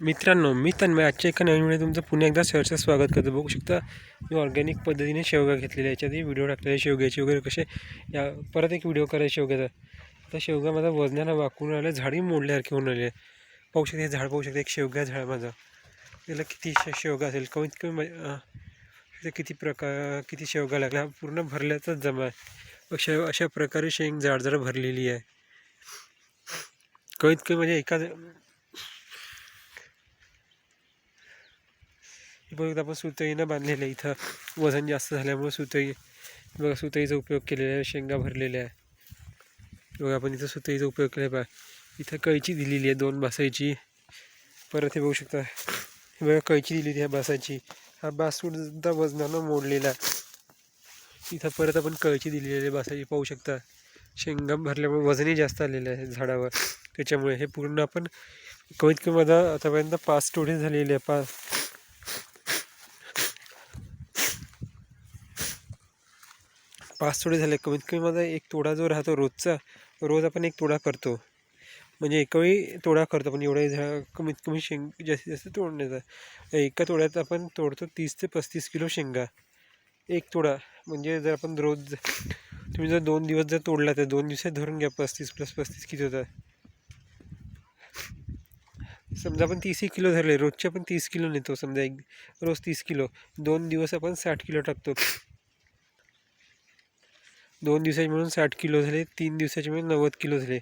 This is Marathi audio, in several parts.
मित्रांनो मी तन्मय. आजच्या एका नवीन व्हिडिओ तुमचं पुन्हा एकदा सहरचं स्वागत करतो. बघू शकता मी ऑर्गॅनिक पद्धतीने शेवगा घेतलेल्या याच्यातही व्हिडिओ टाकलेले शेवग्याचे वगैरे कसे या परत एक व्हिडिओ करायचे शेवग्याचा. आता शेवगा माझा वजनाला वाकून राहिला झाडी मोडल्यासारखी होऊन राहिले आहे. पाहू शकते हे झाड पाहू शकते एक शेवगा झाड माझं. त्याला किती शेवगा असेल? कमीत कमी किती प्रकार किती शेवगा लागला? पूर्ण भरल्याचाच जमा आहे. अशा अशा प्रकारे शेंग जाड जाड भरलेली आहे. कमीत कमी म्हणजे एका बघा आपण सुतईनं बांधलेलं आहे इथं. वजन जास्त झाल्यामुळे सुतई बघा सुतईचा उपयोग केलेला आहे शेंगा भरलेल्या आहे. बघा आपण इथं सुतईचा उपयोग केला बघा इथं कैची दिलेली आहे दोन बासायची. परत हे बघू शकता. हे बघा कैची दिलेली ह्या बासाची हा बास सुद्धा वजनानं मोडलेला आहे. इथं परत आपण कैची दिलेली आहे बासाची पाहू शकता. शेंगा भरल्यामुळे वजनही जास्त आलेलं आहे झाडावर. त्याच्यामुळे हे पूर्ण आपण कमीत कमी आतापर्यंत पाच टोळे झालेले आहे पाच. पाच तोडे झाले. कमीत कमी माझा एक तोडा जो राहतो रोजचा रोज आपण एक तोडा करतो. म्हणजे एकावेळी तोडा करतो पण एवढ्या झा कमीत कमी शेंग जास्तीत जास्त तोडण्याचा. एका तोड्यात आपण तोडतो तीस ते पस्तीस किलो शेंगा. एक तोडा. म्हणजे जर आपण रोज तुम्ही जर दोन दिवस जर तोडला तर दोन दिवसात धरून घ्या पस्तीस प्लस पस्तीस किती होतात समजा आपण तीसही किलो धरले रोजचे आपण तीस किलो नेतो. समजा एक रोज तीस किलो. दोन दिवस आपण साठ किलो टाकतो. दोन दिवसाचे मिळून साठ किलो झाले तीन दिवसाचे मिळून नव्वद किलो झाले.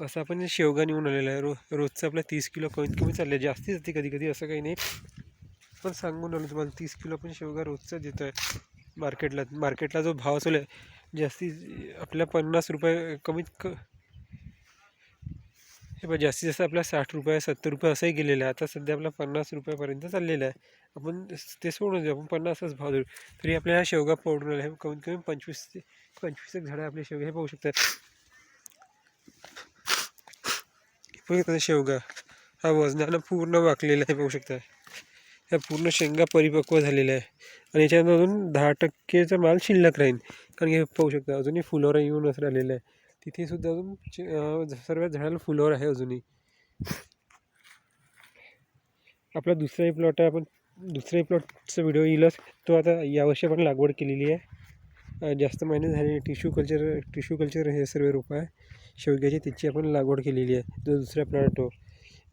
असं आपण शेवगा निघून आलेला आहे. रो रोजचं आपलं तीस किलो कमीत कमी चाललं आहे जास्ती जाते कधी कधी असं काही नाही. पण सांगून आलो तुम्हाला तीस किलो आपण शेवगा रोजचा देतो आहे. मार्केटला मार्केटला जो भाव चालू आहे जास्ती आपल्या पन्नास रुपये कमीत क हे बघ जास्तीत जास्त आपल्या साठ रुपये सत्तर रुपये असंही गेलेलं आहे. आता सध्या आपला पन्नास रुपयापर्यंत चाललेलं आहे. आपण ते सोडून देऊ आपण पन्नासच भाव देऊ. तरी आपल्याला शेवगा पडून आला आहे. कमीत कमी पंचवीस ते पंचवीस एक झाडं आपले शेवगे हे पाहू शकतात शेवगा? हा वजनानं पूर्ण वाकलेला आहे पाहू शकता. ह्या पूर्ण शेंगा परिपक्व झालेल्या आहे. आणि याच्यात अजून दहा टक्केचा माल शिल्लक राहील. कारण हे पाहू शकता अजूनही फुलोरा येऊनच राहिलेलं आहे. तिथे सुद्धा अजून सर्व झाडाला फुलावर आहे अजूनही. आपला दुसराही प्लॉट आहे आपण दुसराही प्लॉटचा व्हिडिओ येईलच तो आता यावर्षी आपण लागवड केलेली आहे. जास्त महिने झाले टिश्यू कल्चर टिश्यू कल्चर हे सर्व रोपं आहे. शेवग्याची त्याची आपण लागवड केलेली आहे. जो दुसरा प्लॉट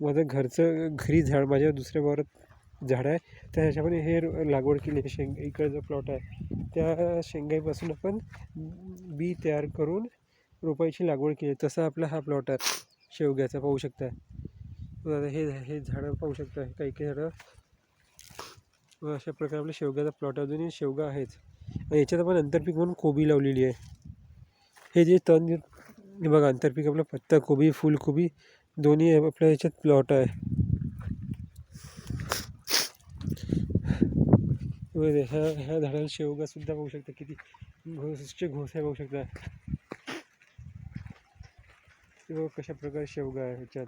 माझं घरचं घरी झाड माझ्या दुसऱ्या वावरात झाड आहे. त्या ह्याच्यामध्ये हे रो- लागवड केली आहे. शेंग इकडचं प्लॉट आहे. त्या शेंगाईपासून आपण बी तयार करून रोपायची लागवड केली. तसा आपला हा प्लॉट आहे. शेवग्याचा पाहू शकता हे हे झाडं पाहू शकता काही काही झाडं. अशा प्रकारे आपल्या शेवग्याचा प्लॉट अजूनही शेवगा आहेच. याच्यात आपण आंतरपीक म्हणून कोबी लावलेली आहे. हे जे तण हे बघा आंतरपीक आपलं पत्ताकोबी फुलकोबी दोन्ही आपल्या याच्यात प्लॉट आहे. ह्या ह्या झाडाला शेवगा सुद्धा पाहू शकता. किती घोसचे घोसे पाहू शकता. बघा कशा प्रकारे शेवगा आहे ह्याच्यात.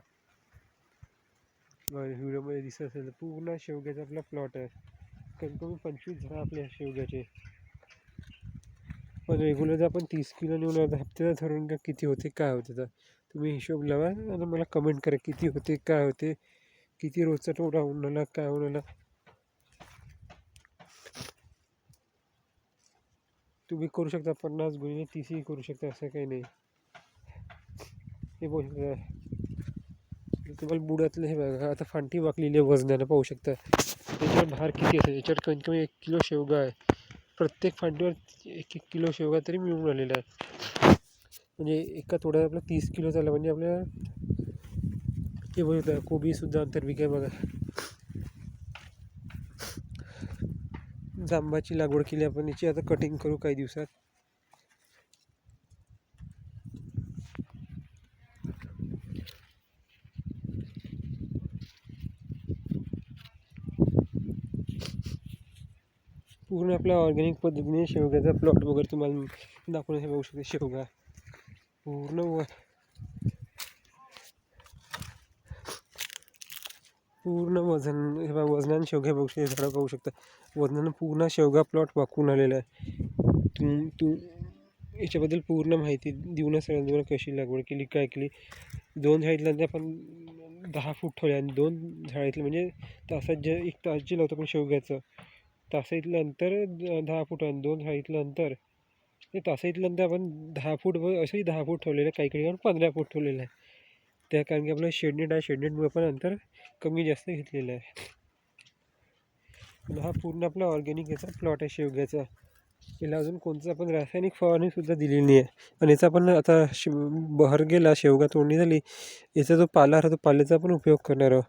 व्हिडिओमध्ये दिसत असेल तर पूर्ण शेवग्याचा आपला प्लॉट आहे. कमी कमी पंचवीस झाडं आपल्या शेवग्याचे. पण रेग्युलर जर आपण तीस किलो नेऊन आता हप्त्याला धरून का किती होते काय होते तर. तुम्ही हिशोब लावा आणि मला कमेंट करा किती होते काय होते किती रोजचा टोटा उन्हाला काय उन्हाला. तुम्ही करू शकता पन्नास गुणिले तीसही करू शकता असं काही नाही. हे पाहू शकता. तुम्हाला बुडातलं हे बघा आता फांटी वाकलेली आहे वजनानं पाहू शकता. त्याच्यावर भार किती असेल? याच्यावर कमीत कमी एक किलो शेवगा आहे. प्रत्येक फांडीवर एक एक किलो शेवगा तरी मिळून राहिलेला आहे. म्हणजे एका तोड्यात आपला तीस किलो झाला म्हणजे आपल्या हे बघितलं कोबीसुद्धा आंतरपीक आहे बघा. जांबाची लागवड केली आपण याची आता कटिंग करू काही दिवसात. पूर्ण आपल्या ऑर्गॅनिक पद्धतीने शेवग्याचा प्लॉट वगैरे तुम्हाला दाखवून हे बघू शकते शेवगा. पूर्ण व पूर्ण वजन हे बघा वजनाने शेवगा बघू शकते झाडं पाहू शकता. वजनानं पूर्ण शेवगा प्लॉट वाकून आलेला आहे. तुम तू याच्याबद्दल पूर्ण माहिती देऊनच सांगा तुम्हाला कशी लागवड केली काय केली. दोन झाडीतल्या आपण दहा फूट ठेवले आणि दोन झाडीतले म्हणजे तासात जे एक तास जे लावतो आपण शेवग्याचं तासा इथलं अंतर द- दहा फूट आणि दोन झाडीतलं अंतर ते तासा इथलं अंतर आपण दहा फूट व असंही दहा फूट ठेवलेलं आहे काही काही आपण पंधरा फूट ठेवलेलं आहे त्या कारण की आपलं शेडनेट आहे. शेडनेटमुळे पण अंतर कमी जास्त घेतलेलं आहे. हा पूर्ण आपला ऑर्गॅनिक याचा प्लॉट आहे शेवग्याचा. याला अजून कोणतं आपण रासायनिक फवारणीसुद्धा दिलेली नाही आहे. आणि याचा पण आता शे बहर गेला शेवगा तोडणी झाली याचा जो पाला राहतो पाल्याचा पण उपयोग करणार आहोत.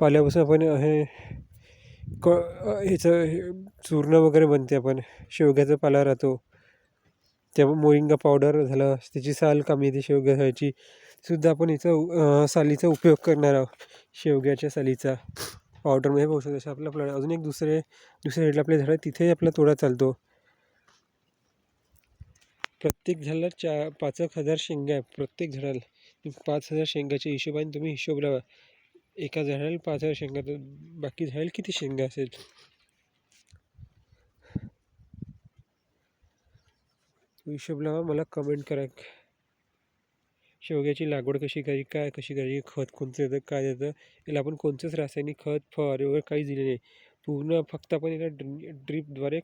पाल्यापासून आपण हे क ह्याचं हे चूर्ण वगैरे बनते आपण. शेवग्याचा पाला राहतो. त्या मोरिंगा पावडर झालं त्याची साल कमी येते शेवग्याची. सुद्धा आपण याचा सालीचा उपयोग करणार आहोत. शेवग्याच्या सालीचा पावडरमध्ये पाहू शकतो आपला प्लॉट अजून एक दुसरे दुसऱ्या साईडला आपले झाडं तिथेही तिथे आपला तोडा चालतो. प्रत्येक झाडाला चा पाच एक हजार शेंगा आहे. प्रत्येक झाडाला पाच हजार शेंगाच्या हिशोबाने तुम्ही हिशोब लावा. एका झाडाला पाच हजार शेंगा तर बाकी झाडाला किती शेंगा असेल? हिशोबला हिशोब लावा मला कमेंट करा. शेवग्याची लागवड कशी करायची काय कशी करायची खत कोणतं येतं काय येतं? याला आपण कोणतंच रासायनिक खत फवारे वगैरे काहीच दिले नाही. पूर्ण फक्त आपण याला ड्रि ड्रीपद्वारे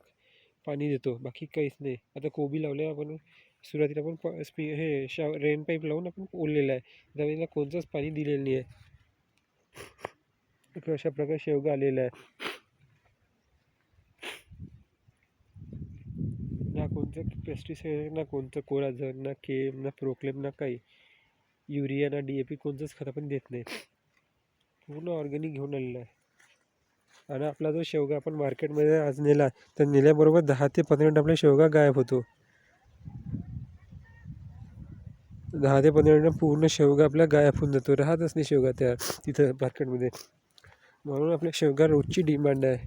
पाणी देतो बाकी काहीच नाही. आता कोबी लावले आपण सुरुवातीला आपण प स्पी हे शा रेन पाईप लावून आपण ओललेलं आहे. त्यामुळे याला कोणतंच पाणी दिलेलं नाही आहे. अशा प्रकारे शेवगा आलेला आहे ना कोणतं पेस्टिसाईड ना कोणतं कोराझन ना केम ना प्रोक्लेम ना काही. युरिया ना डी ए पी कोणतंच खत आपण देत नाही. पूर्ण ऑर्गॅनिक घेऊन आलेलं आहे. आणि आपला जो शेवगा आपण मार्केटमध्ये आज नेला तर नेल्याबरोबर दहा ते पंधरा मिनिट आपला शेवगा गायब होतो. दहा ते पंधरा मिनिटं पूर्ण शेवगा आपला गायब होऊन जातो. राहतच नाही शेवगा त्या तिथं मार्केटमध्ये. म्हणून आपल्या शेवगा रोजची डिमांड आहे.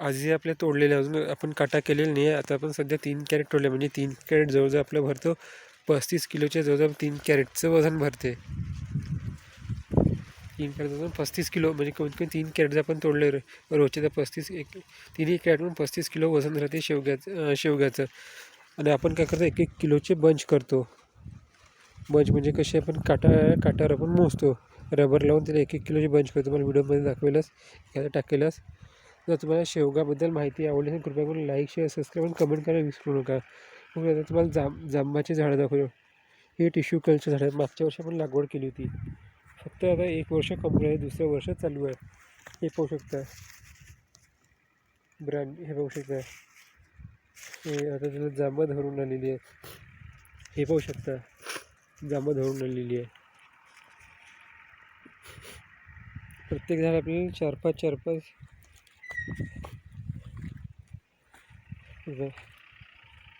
आजही आपल्या तोडलेले अजून आपण काटा केलेला नाही आहे आता आपण सध्या तीन कॅरेट तोडले. म्हणजे तीन कॅरेट जवळजवळ आपलं भरतो पस्तीस किलोच्या जवळजवळ तीन कॅरेटचं वजन भरते. तीन कॅरेट पस्तीस किलो म्हणजे कमीत कमी तीन कॅरेट आपण तोडले रोजचे तर पस्तीस एक तिन्ही कॅरेटमधून पस्तीस किलो वजन राहते शेवग्याचं शेवग्याचं. आणि आपण काय करतो एक एक किलोचे बंच करतो. बंच म्हणजे कसे आपण काटा काटावर आपण मोजतो. रबर लावून त्याला एक एक किलोचे बंच करतो. मला व्हिडिओमध्ये दाखवेलच याला टाकेलच. जर तुम्हाला शेवगाबद्दल माहिती आवडली असेल कृपया करून लाईक शेअर सबस्क्राईब आणि कमेंट करायला विसरू नका. मग आता तुम्हाला जांब जांबाचे झाडं दाखवलं हे टिश्यू कलचे झाडं मागच्या वर्षी आपण लागवड केली होती. फक्त आता एक वर्ष कंप्लीट आहे दुसरं वर्ष चालू आहे. हे पाहू शकता. ब्रँड हे पाहू शकता. हे आता त्याला जांभं धरून आलेली आहे. हे पाहू शकता. जांभं धरून आलेली आहे. प्रत्येक झाड आपल्याला चार पाच चार पाच.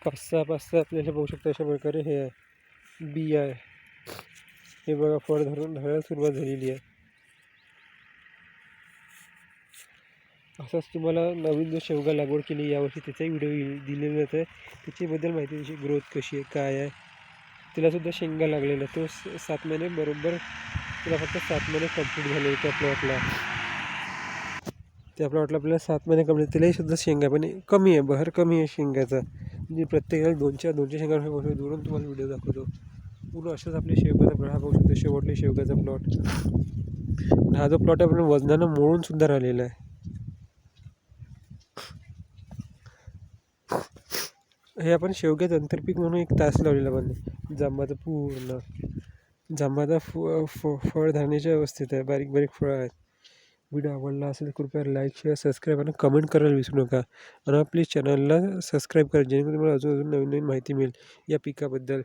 पाच सहा पाच सहा आपल्याला पाहू शकता अशा प्रकारे हे आहे. बी आहे. हे बघा फळ धरून धरायला सुरुवात झालेली आहे. असंच तुम्हाला नवीन जो शेवगा लागवड केली यावर्षी त्याचाही व्हिडिओ येईल दिलेला आहे. त्याच्याबद्दल माहिती त्याची ग्रोथ कशी आहे काय आहे. तिलासुद्धा शेंगा लागलेला तो स- सात महिने बरोबर तिला फक्त सात महिने कंप्लीट झाले त्या प्लॉटला त्या प्लॉटला आपल्याला सात महिने कमी तिलाही सुद्धा शेंगा पण कमी आहे बहर कमी आहे शेंगाचा. म्हणजे प्रत्येकाला दोनच्या दोनशे शेंगा दुरून तुम्हाला व्हिडिओ दाखवतो. पूर्ण असंच आपले शेवगाचा प्लॉट हा पाहू शकतो शेवटले शेवगाचा प्लॉट हा जो प्लॉट आहे आपण वजनानं मोडून सुद्धा राहिलेला आहे. हे आपण शेवग्यात आंतरपीक म्हणून एक तास लावलेला पण जांबाचं पूर्ण जांबाचा फ फ फळ अवस्थेत आहे. बारीक बारीक फळं आहेत. व्हिडिओ आवडला असेल कृपया लाईक शेअर सबस्क्राईब आणि कमेंट करायला विसरू नका. आणि आपल्या चॅनलला सबस्क्राईब करा जेणेकरून तुम्हाला अजून अजून नवीन नवीन माहिती मिळेल या पिकाबद्दल.